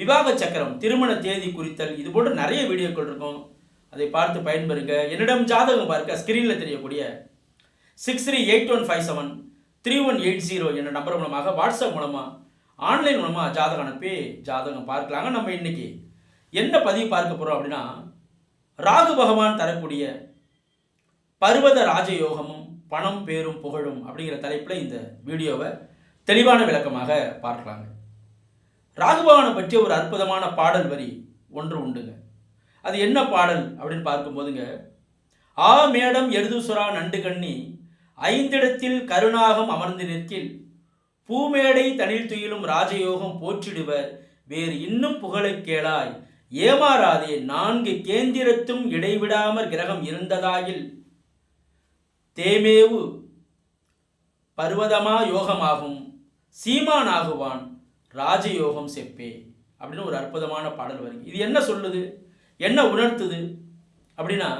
விவாக சக்கரம் திருமண தேதி குறித்தல் இது போன்ற நிறைய வீடியோக்கள் இருக்கும். அதை பார்த்து பயன்பெறுங்க. என்னிடம் ஜாதகம் பார்க்க ஸ்கிரீனில் தெரியக்கூடிய six three eight one five seven three one eight zero என்ற நம்பர் மூலமாக வாட்ஸ்அப் மூலமாக ஆன்லைன் மூலமாக ஜாதகம் அனுப்பி ஜாதகம் பார்க்கலாங்க நம்ம இன்னைக்கு. என்ன பதிவு பார்க்க போகிறோம் அப்படின்னா ராகு பகவான் தரக்கூடிய பர்வத ராஜயோகமும் பணம் பேரும் புகழும் அப்படிங்கிற தலைப்பில் இந்த வீடியோவை தெளிவான விளக்கமாக பார்க்கலாங்க. ராகுபவனை பற்றிய ஒரு அற்புதமான பாடல் வரி ஒன்று உண்டுங்க. அது என்ன பாடல் அப்படின்னு பார்க்கும்போதுங்க ஆ மேடம் எருதுசுரா நண்டு கண்ணி ஐந்திடத்தில் கருணாகம் அமர்ந்து நிற்கில் பூமேடை தனில் துயிலும் ராஜயோகம் போற்றிடுவர் வேறு இன்னும் புகழைக் கேளாய் ஏமாறாதே நான்கு கேந்திரத்தும் இடைவிடாமற் கிரகம் இருந்ததாகில் தேமேவு பர்வதமா யோகமாகும் சீமானாகுவான் ராஜயோகம் செப்பே அப்படின்னு ஒரு அற்புதமான பாடல் வருது. இது என்ன சொல்லுது? என்ன உணர்த்துது? அப்படின்னா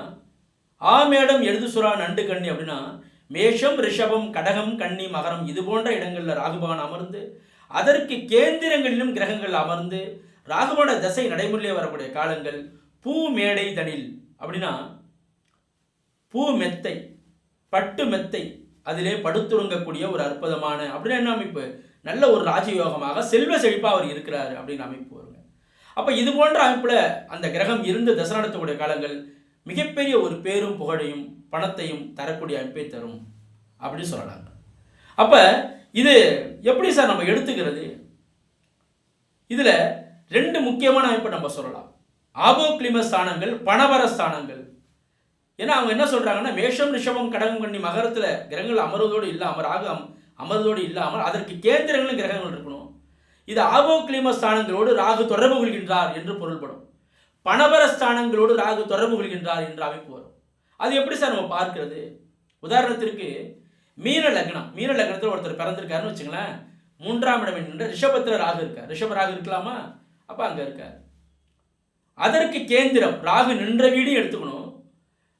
ஆ மேடம் எழுதுசுரா நண்டு கண்ணி அப்படின்னா மேஷம் ரிஷபம் கடகம் கன்னி மகரம் இது போன்ற இடங்களில் ராகுபவன் அமர்ந்து அதற்கு கேந்திரங்களிலும் கிரகங்கள் அமர்ந்து ராகுபவன தசை நடைமுறையிலே வரக்கூடிய காலங்கள் பூ மேடை தனில் அப்படின்னா பூ மெத்தை பட்டு மெத்தை அதிலே படுத்துறங்கக்கூடிய ஒரு அற்புதமான அப்படின்னு என்ன அமைப்பு? நல்ல ஒரு ராஜயோகமாக செல்வ செழிப்பாக அவர் இருக்கிறார் அப்படின்னு அமைப்பு வருங்க. அப்போ இது போன்ற அமைப்பில் அந்த கிரகம் இருந்து தசை நடத்தக்கூடிய காலங்கள் மிகப்பெரிய ஒரு பேரும் புகழையும் பணத்தையும் தரக்கூடிய அமைப்பை தரும் அப்படின்னு சொல்லலாங்க அப்போ இது எப்படி சார் நம்ம எடுத்துக்கிறது? இதில் ரெண்டு முக்கியமான அமைப்பை நம்ம சொல்லலாம். ஆபோக்ளிம ஸ்தானங்கள் பணவர ஸ்தானங்கள். ஏன்னா அவங்க என்ன சொல்கிறாங்கன்னா மேஷம் ரிஷபம் கடகம் கண்ணி மகரத்தில் கிரகங்கள் அமர்வதோடு இல்லாமல் ராகம் அமர்தோடு இல்லாமல் அதற்கு கேந்திரங்களும் கிரகங்கள் இருக்கணும். இது ஆபோக்ளிம ஸ்தானங்களோடு ராகு தொடர்பு கொள்கின்றார் என்று பொருள்படும். பணபர ஸ்தானங்களோடு ராகு தொடர்பு கொள்கின்றார் என்ற அமைப்பு வரும். அது எப்படி சார் நம்ம பார்க்கிறது? உதாரணத்திற்கு மீன லக்னம். மீன லக்னத்தில் ஒருத்தர் பிறந்திருக்காருன்னு வச்சுங்களேன். மூன்றாம் இடம் என்கின்ற ரிஷபத்தில் ராகு இருக்கார். ரிஷப ராகு இருக்கலாமா? அப்போ அங்கே இருக்கார். அதற்கு கேந்திரம் ராகு நின்ற வீடு எடுத்துக்கணும்.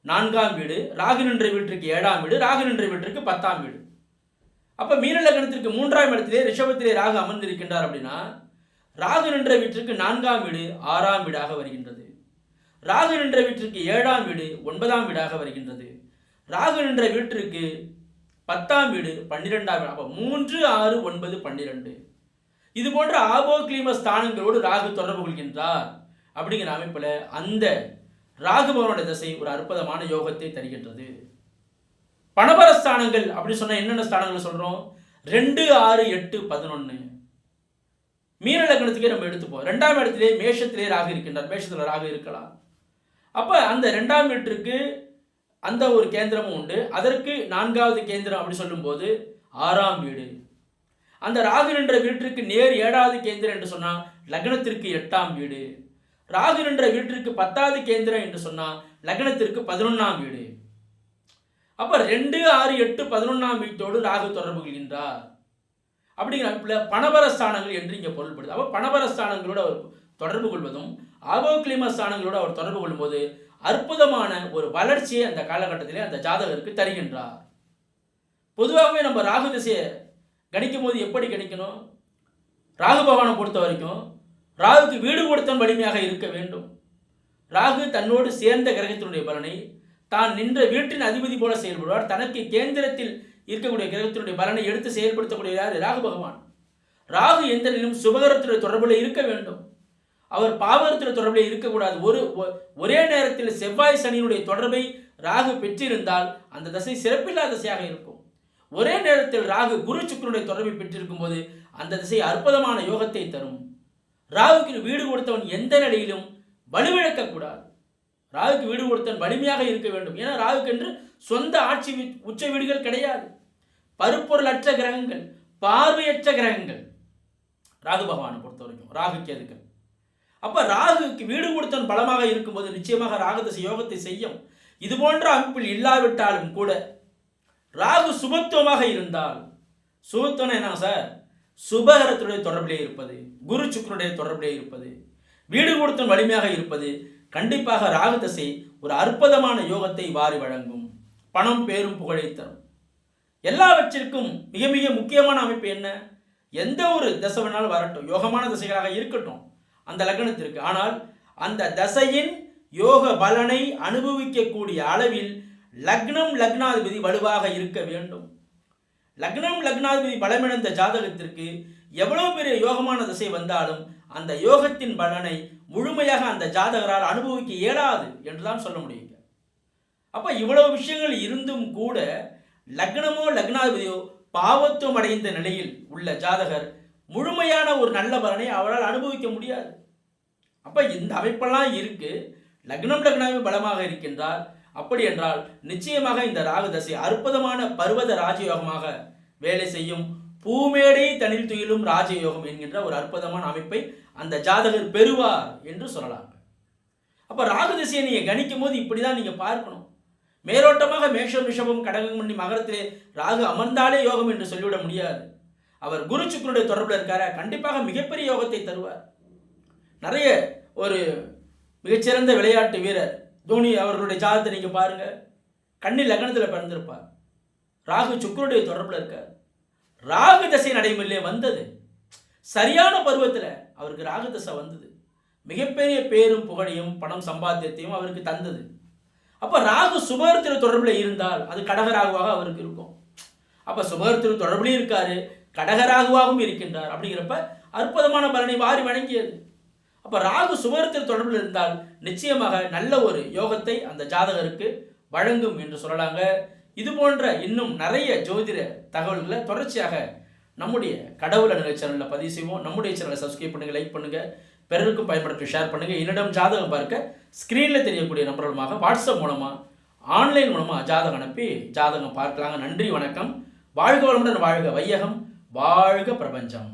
நான்காம் வீடு ராகு நின்ற வீட்டிற்கு ஏழாம் வீடு ராகு நின்ற வீட்டிற்கு பத்தாம் வீடு. அப்போ மீன லக்னத்திற்கு மூன்றாம் இடத்திலே ரிஷபத்திலே ராகு அமர்ந்திருக்கின்றார் அப்படின்னா ராகு நின்ற வீட்டிற்கு நான்காம் வீடு ஆறாம் வீடாக வருகின்றது. ராகு நின்ற வீட்டிற்கு ஏழாம் வீடு ஒன்பதாம் வீடாக வருகின்றது. ராகு நின்ற வீட்டிற்கு பத்தாம் வீடு பன்னிரெண்டாம் வீடு. அப்போ மூன்று ஆறு ஒன்பது பன்னிரெண்டு. இது போன்ற ஆபோக்லீம ஸ்தானங்களோடு ராகு தொடர்பு கொள்கின்றார் அப்படிங்கிற அமைப்பில் அந்த ராகுபவனுடைய திசை ஒரு அற்புதமான யோகத்தை தருகின்றது. பணபர ஸ்தானங்கள் அப்படின்னு சொன்னால் என்னென்ன ஸ்தானங்கள் சொல்கிறோம் ரெண்டு ஆறு எட்டு பதினொன்று மீன லக்னத்துக்கே நம்ம எடுத்துப்போம் ரெண்டாம் இடத்திலே மேஷத்திலே ராகு இருக்கின்றார். மேஷத்தில் ராகு இருக்கலாம். அப்போ அந்த ரெண்டாம் வீட்டிற்கு அந்த ஒரு கேந்திரமும் உண்டு. அதற்கு நான்காவது கேந்திரம் அப்படி சொல்லும்போது ஆறாம் வீடு. அந்த ராகு நின்ற வீட்டிற்கு நேர் ஏழாவது கேந்திரம் என்று சொன்னால் லக்னத்திற்கு எட்டாம் வீடு. ராகு நின்ற வீட்டிற்கு பத்தாவது கேந்திரம் என்று சொன்னால் லக்னத்திற்கு பதினொன்றாம் வீடு. அப்போ ரெண்டு ஆறு எட்டு பதினொன்றாம் வீட்டோடு ராகு தொடர்பு கொள்கின்றார். அப்படிங்கிற அமைப்பில் பணபர ஸ்தானங்கள் என்று இங்கே பொருள்படுது. அப்போ பணபர ஸ்தானங்களோடு அவர் தொடர்பு கொள்வதும் ஆபோக்லிம ஸ்தானங்களோடு அவர் தொடர்பு கொள்ளும்போது அற்புதமான ஒரு வளர்ச்சியை அந்த காலகட்டத்திலே அந்த ஜாதகருக்கு தருகின்றார். பொதுவாகவே நம்ம ராகு திசையை கணிக்கும் போது எப்படி கணிக்கணும்? ராகு பகவானை பொறுத்த வரைக்கும் ராகுக்கு வீடு கொடுத்தன் வலிமையாக இருக்க வேண்டும். ராகு தன்னோடு சேர்ந்த கிரகத்தினுடைய பலனை தான் நின்ற வீட்டின் அதிபதி போல செயல்படுவார். தனக்கு கேந்திரத்தில் இருக்கக்கூடிய கிரகத்தினுடைய பலனை எடுத்து செயல்படுத்தக்கூடியவர் ராகு பகவான். ராகு எந்த நிலையும் சுபகரத்துடைய தொடர்பில் இருக்க வேண்டும். அவர் பாவகரத்துடைய தொடர்பில் இருக்கக்கூடாது. ஒரு ஒ- ஒரே நேரத்தில் செவ்வாய் சனியினுடைய தொடர்பை ராகு பெற்றிருந்தால் அந்த தசை சிறப்பில்லாத தசையாக இருக்கும். ஒரே நேரத்தில் ராகு குரு சுக்கரனுடைய தொடர்பை பெற்றிருக்கும் போது அந்த திசை அற்புதமான யோகத்தை தரும். ராகுக்கு வீடு கொடுத்தவன் எந்த நிலையிலும் வலுவிழக்கக்கூடாது. ராகுக்கு வீடு கொடுத்தன் வலிமையாக இருக்க வேண்டும். ஏன்னா ராகுக்கு என்று சொந்த ஆட்சி வீ- உச்ச வீடுகள் கிடையாது. பருப்பொருளற்ற கிரகங்கள் பார்வையற்ற கிரகங்கள். ராகு பகவானை பொறுத்த வரைக்கும் ராகுக்கு எதுக்கு? அப்போ ராகுக்கு வீடு கொடுத்தன் பலமாக இருக்கும்போது நிச்சயமாக ராகதசை யோகத்தை செய்யும். இது போன்ற அமைப்பில் இல்லாவிட்டாலும் கூட ராகு சுபத்துவமாக இருந்தால் சுபத்துவம் என்ன சார்? சுபகரத்துடைய தொடர்பிலே இருப்பது குரு சுக்கருடைய தொடர்பிலே இருப்பது வீடு கொடுத்தன் வலிமையாக இருப்பது கண்டிப்பாக ராகு தசை ஒரு அற்புதமான யோகத்தை வாரி வழங்கும். பணம் பேரும் புகழை தரும். எல்லாவற்றிற்கும் மிக மிக முக்கியமான அமைப்பு என்ன? எந்த ஒரு தசை வேணாலும் வரட்டும். யோகமான திசைகளாக இருக்கட்டும். அந்த லக்னத்திற்கு ஆனால் அந்த தசையின் யோக பலனை அனுபவிக்கக்கூடிய அளவில் லக்னம் லக்னாதிபதி வலுவாக இருக்க வேண்டும். லக்னம் லக்னாதிபதி பலமிழந்த ஜாதகத்திற்கு எவ்வளவு பெரிய யோகமான திசை வந்தாலும் அந்த யோகத்தின் பலனை முழுமையாக அந்த ஜாதகரால் அனுபவிக்க இயலாது என்றுதான் சொல்ல முடியுங்க அப்ப இவ்வளவு விஷயங்கள் இருந்தும் கூட லக்னமோ லக்னாதிபதியோ பாவத்துவம் அடைந்த நிலையில் உள்ள ஜாதகர் முழுமையான ஒரு நல்ல பலனை அவரால் அனுபவிக்க முடியாது. அப்ப இந்த அமைப்பெல்லாம் இருக்கு. லக்னம் லக்னாவே பலமாக இருக்கின்றார். அப்படி என்றால் நிச்சயமாக இந்த ராகு தசை அற்புதமான பர்வத ராஜயோகமாக வேலை செய்யும் பூமேடை தனில் துயிலும் ராஜயோகம் என்கின்ற ஒரு அற்புதமான அமைப்பை அந்த ஜாதகர் பெறுவார் என்று சொல்லலாம். அப்போ ராகு திசையை நீங்கள் கணிக்கும் போது இப்படிதான் நீங்கள் பார்க்கணும். மேலோட்டமாக மேஷம் ரிஷபம் கடகம் பண்ணி மகரத்திலே ராகு அமர்ந்தாலே யோகம் என்று சொல்லிவிட முடியாது. அவர் குரு சுக்கரனுடைய தொடர்பில் இருக்கார? கண்டிப்பாக மிகப்பெரிய யோகத்தை தருவார். நிறைய ஒரு மிகச்சிறந்த விளையாட்டு வீரர் தோனி அவர்களுடைய ஜாதகத்தை நீங்கள் பாருங்கள் கண்ணி லக்னத்தில் பிறந்திருப்பார். ராகு சுக்கருடைய தொடர்பில் இருக்கார். ராகு தசை நடைமுறையிலே வந்தது. சரியான பருவத்தில் அவருக்கு ராகு தசை வந்தது. மிகப்பெரிய பேரும் புகழையும் பணம் சம்பாத்தியத்தையும் அவருக்கு தந்தது. அப்போ ராகு சுபகரத்திர தொடர்பில் இருந்தால் அது கடகராகுவாக அவருக்கு இருக்கும். அப்போ சுபகரத்திர தொடர்புலையும் இருக்காரு கடகராகுவாகவும் இருக்கின்றார் அப்படிங்கிறப்ப அற்புதமான பலனை வாரி வழங்கியது. அப்போ ராகு சுபகரத்திர தொடர்பில் இருந்தால் நிச்சயமாக நல்ல ஒரு யோகத்தை அந்த ஜாதகருக்கு வழங்கும் என்று சொல்லலாங்க. இது போன்ற இன்னும் நிறைய ஜோதிட தகவல்களை தொடர்ச்சியாக நம்முடைய கடவுள் அணுகல் சேனலில் பதிவு செய்வோம். நம்முடைய சேனலை சப்ஸ்கிரைப் பண்ணுங்கள் லைக் பண்ணுங்கள் பிறருக்கும் பயன்படுத்தி ஷேர் பண்ணுங்கள் என்னிடம் ஜாதகம் பார்க்க ஸ்க்ரீனில் தெரியக்கூடிய நம்பர் மூலமாக வாட்ஸ்அப் மூலமாக ஆன்லைன் மூலமாக ஜாதகம் அனுப்பி ஜாதகம் பார்க்கலாங்க. நன்றி வணக்கம். வாழ்க வளமுடன் வாழ்க வையகம். வாழ்க பிரபஞ்சம்.